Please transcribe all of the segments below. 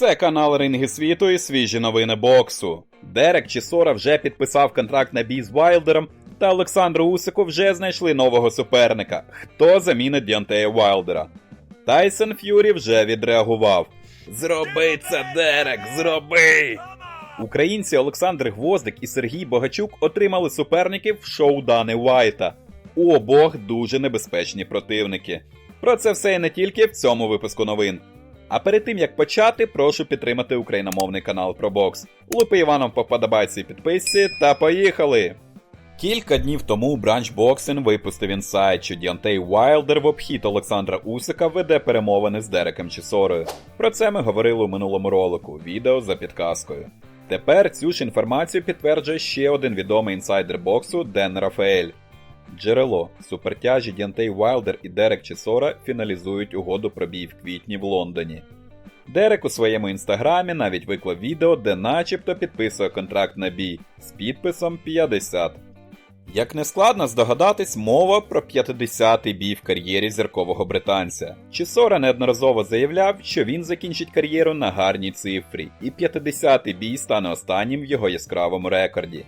Це канал Ринги світу і свіжі новини боксу. Дерек Чісора вже підписав контракт на бій з Вайлдером, та Олександру Усику вже знайшли нового суперника. Хто замінить Діантея Вайлдера? Тайсон Ф'юрі вже відреагував. Зроби це, Дерек, зроби! Українці Олександр Гвоздик і Сергій Богачук отримали суперників в шоу Дани Уайта. У обох дуже небезпечні противники. Про це все і не тільки в цьому випуску новин. А перед тим як почати, прошу підтримати україномовний канал бокс. Лупи Іваном по вподобайці і підписці та поїхали! Кілька днів тому Branch Boxing випустив інсайт, що Діантей Уайлдер в обхід Олександра Усика веде перемовини з Дереком Чісорою. Про це ми говорили у минулому ролику, відео за підказкою. Тепер цю ж інформацію підтверджує ще один відомий інсайдер боксу Ден Рафаель. Джерело супертяжі Діантей Уайлдер і Дерек Чесора фіналізують угоду про бій в квітні в Лондоні. Дерек у своєму інстаграмі навіть виклав відео, де начебто підписує контракт на бій з підписом 50. Як не складно здогадатись, мова про 50-й бій в кар'єрі зіркового британця. Чісора неодноразово заявляв, що він закінчить кар'єру на гарній цифрі, і 50-й бій стане останнім в його яскравому рекорді.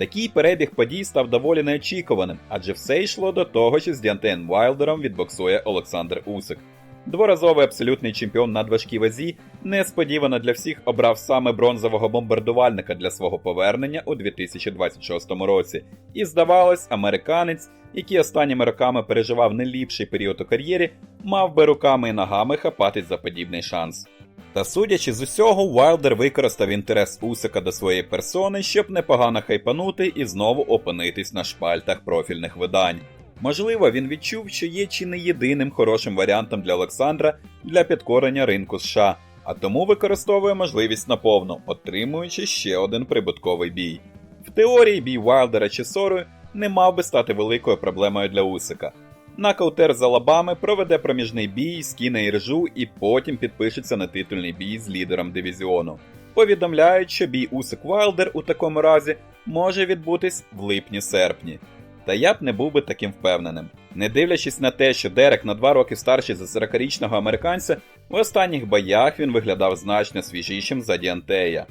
Такий перебіг подій став доволі неочікуваним, адже все йшло до того, що з Діантен Вайлдером відбоксує Олександр Усик. Дворазовий абсолютний чемпіон надважкій вазі несподівано для всіх обрав саме бронзового бомбардувальника для свого повернення у 2026 році. І здавалось, американець, який останніми роками переживав не ліпший період у кар'єрі, мав би руками і ногами хапатись за подібний шанс. Та судячи з усього, Уайлдер використав інтерес Усика до своєї персони, щоб непогано хайпанути і знову опинитись на шпальтах профільних видань. Можливо, він відчув, що є чи не єдиним хорошим варіантом для Олександра для підкорення ринку США, а тому використовує можливість наповну, отримуючи ще один прибутковий бій. В теорії бій Уайлдера чи Сорою не мав би стати великою проблемою для Усика. Нокаутер з Алабами проведе проміжний бій, скине іржу і потім підпишеться на титульний бій з лідером дивізіону. Повідомляють, що бій Усик Вайлдер у такому разі може відбутись в липні-серпні. Та я б не був би таким впевненим. Не дивлячись на те, що Дерек на два роки старший за 40-річного американця, в останніх боях він виглядав значно свіжішим за Діантея.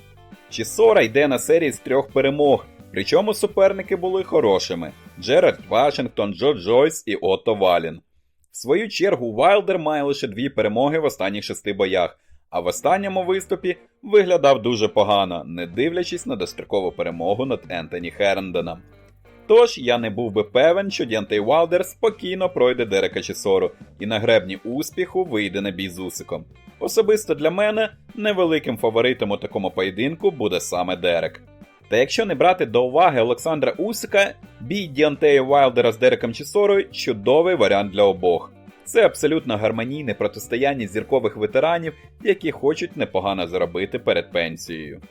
Чісора йде на серії з трьох перемог, причому суперники були хорошими: Джерард Вашингтон, Джо Джойс і Отто Валін. В свою чергу Вайлдер має лише дві перемоги в останніх шести боях, а в останньому виступі виглядав дуже погано, не дивлячись на дострокову перемогу над Ентоні Херндоном. Тож я не був би певен, що Діантей Валдер спокійно пройде Дерека Чесору і на гребні успіху вийде на бій з Усиком. Особисто для мене невеликим фаворитом у такому поєдинку буде саме Дерек. Та якщо не брати до уваги Олександра Усика, бій Діантея Вайлдера з Дереком Чесорою чудовий варіант для обох. Це абсолютно гармонійне протистояння зіркових ветеранів, які хочуть непогано заробити перед пенсією.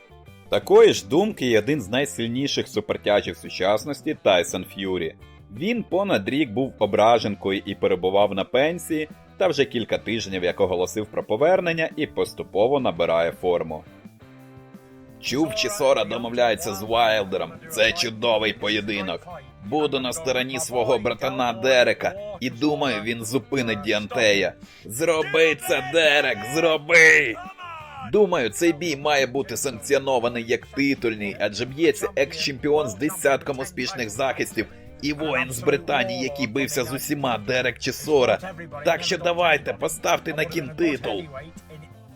Такої ж думки є один з найсильніших супертяжів сучасності Тайсон Ф'юрі. Він понад рік був ображенкою і перебував на пенсії, та вже кілька тижнів як оголосив про повернення і поступово набирає форму. Чув, чи Сора домовляється з Вайлдером. Це чудовий поєдинок. Буду на стороні свого братана Дерека, і думаю, він зупинить Діантея. Зроби це, Дерек, зроби! Думаю, цей бій має бути санкціонований як титульний, адже б'ється екс-чемпіон з десятком успішних захистів і воїн з Британії, який бився з усіма Дерек чи Сора. Так що давайте, поставте на кін титул.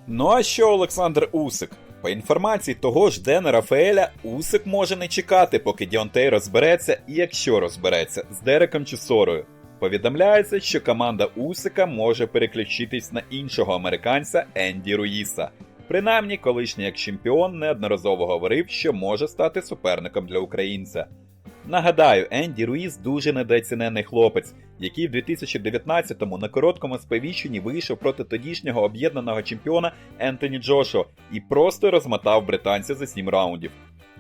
Ну а що Олександр Усик? По інформації того ж Дена Рафаеля, Усик може не чекати, поки Діонтей розбереться, і якщо розбереться, з Дереком чи Сорою. Повідомляється, що команда Усика може переключитись на іншого американця Енді Руїса. Принаймні, колишній як чемпіон неодноразово говорив, що може стати суперником для українця. Нагадаю, Енді Руїс дуже недооцінений хлопець, який в 2019-му на короткому сповіщенні вийшов проти тодішнього об'єднаного чемпіона Ентоні Джошо і просто розмотав британця за 7 раундів.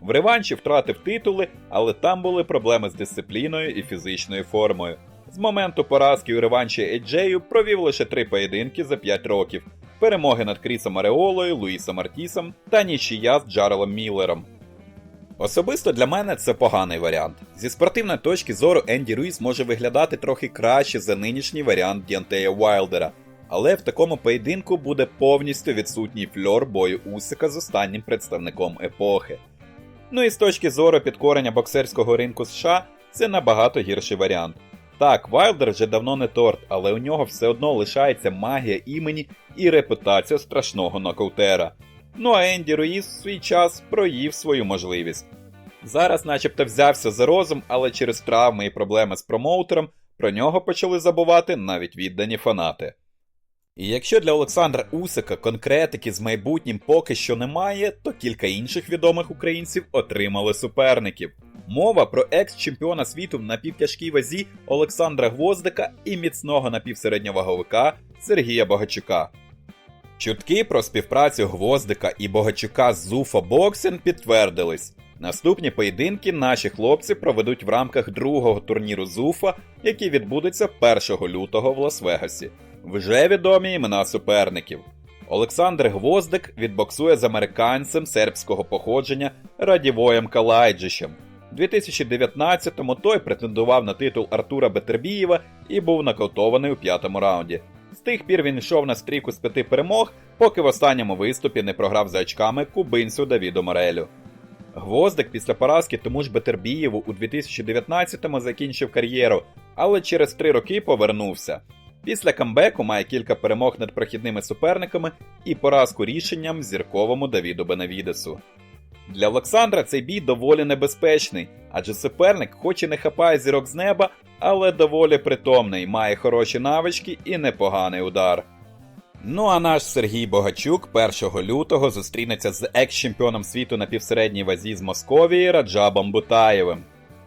В реванші втратив титули, але там були проблеми з дисципліною і фізичною формою. З моменту поразки у реванші Еджею провів лише три поєдинки за 5 років: перемоги над Крісом Ареолою, Луїсом Артісом та нічия з Джарелом Міллером. Особисто для мене це поганий варіант. Зі спортивної точки зору Енді Руїс може виглядати трохи краще за нинішній варіант Діантея Уайлдера. Але в такому поєдинку буде повністю відсутній фльор бою Усика з останнім представником епохи. Ну і з точки зору підкорення боксерського ринку США, це набагато гірший варіант. Так, Вайлдер вже давно не торт, але у нього все одно лишається магія імені і репутація страшного нокаутера. Ну а Енді Руїс в свій час проїв свою можливість. Зараз, начебто, взявся за розум, але через травми і проблеми з промоутером про нього почали забувати навіть віддані фанати. І якщо для Олександра Усика конкретики з майбутнім поки що немає, то кілька інших відомих українців отримали суперників. Мова про екс-чемпіона світу в напівтяжкій вазі Олександра Гвоздика і міцного напівсередньоваговика Сергія Богачука. Чутки про співпрацю Гвоздика і Богачука з Зуфа Боксін підтвердились. Наступні поєдинки наші хлопці проведуть в рамках другого турніру Зуфа, який відбудеться 1 лютого в Лас-Вегасі. Вже відомі імена суперників. Олександр Гвоздик відбоксує з американцем сербського походження Радівоєм Калайджишем. У 2019-му той претендував на титул Артура Бетербієва і був нокаутований у п'ятому раунді. Тих пір він йшов на стрійку з п'яти перемог, поки в останньому виступі не програв за очками кубинцю Давіду Морелю. Гвоздик після поразки тому ж Бетербієву у 2019-му закінчив кар'єру, але через три роки повернувся. Після камбеку має кілька перемог над прохідними суперниками і поразку рішенням зірковому Давіду Бенавідесу. Для Олександра цей бій доволі небезпечний, адже суперник хоч і не хапає зірок з неба, але доволі притомний, має хороші навички і непоганий удар. Ну а наш Сергій Богачук 1 лютого зустрінеться з екс-чемпіоном світу на півсередній вазі з Московії Раджабом Бутаєвим.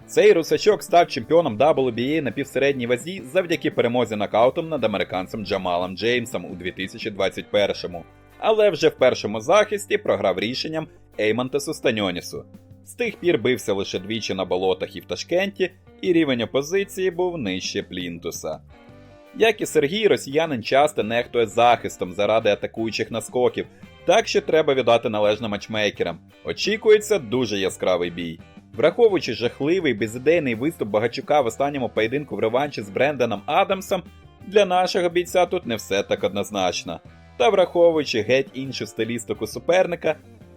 Цей русачок став чемпіоном WBA на півсередній вазі завдяки перемозі нокаутом над американцем Джамалом Джеймсом у 2021-му, але вже в першому захисті програв рішенням Еймантесу Станьонісу. З тих пір бився лише двічі на болотах і в Ташкенті, і рівень опозиції був нижче Плінтуса. Як і Сергій, росіянин часто нехтує захистом заради атакуючих наскоків, так що треба віддати належне матчмейкерам. Очікується дуже яскравий бій. Враховуючи жахливий безідейний виступ Багачука в останньому поєдинку в реванші з Бренданом Адамсом, для нашого бійця тут не все так однозначно. Та враховуючи геть іншу стилістику суперника,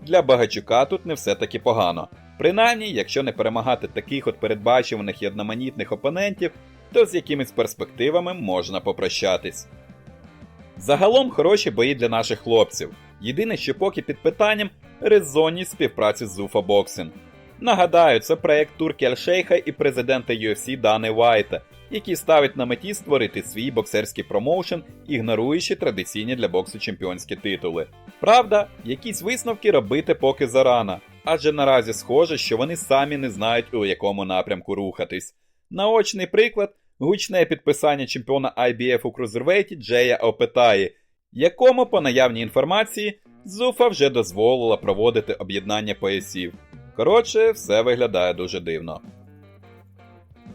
для Багачука тут не все таки погано. Принаймні, якщо не перемагати таких от передбачуваних і одноманітних опонентів, то з якимись перспективами можна попрощатись. Загалом хороші бої для наших хлопців. Єдине, що поки під питанням резонність співпраці з Зуфа Боксінг. Нагадаю, це проект Туркі Альшейха і президента UFC Дани Вайта, який ставить на меті створити свій боксерський промоушен, ігноруючи традиційні для боксу чемпіонські титули. Правда, якісь висновки робити поки зарано, адже наразі схоже, що вони самі не знають, у якому напрямку рухатись. Наочний приклад гучне підписання чемпіона IBF у крузервейті Джея Опетаї, якому, по наявній інформації, Зуфа вже дозволила проводити об'єднання поясів. Коротше, все виглядає дуже дивно.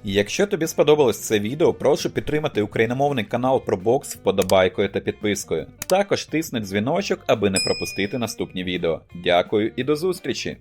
Якщо тобі сподобалось це відео, прошу підтримати україномовний канал про бокс вподобайкою та підпискою. Також тисни дзвіночок, аби не пропустити наступні відео. Дякую і до зустрічі!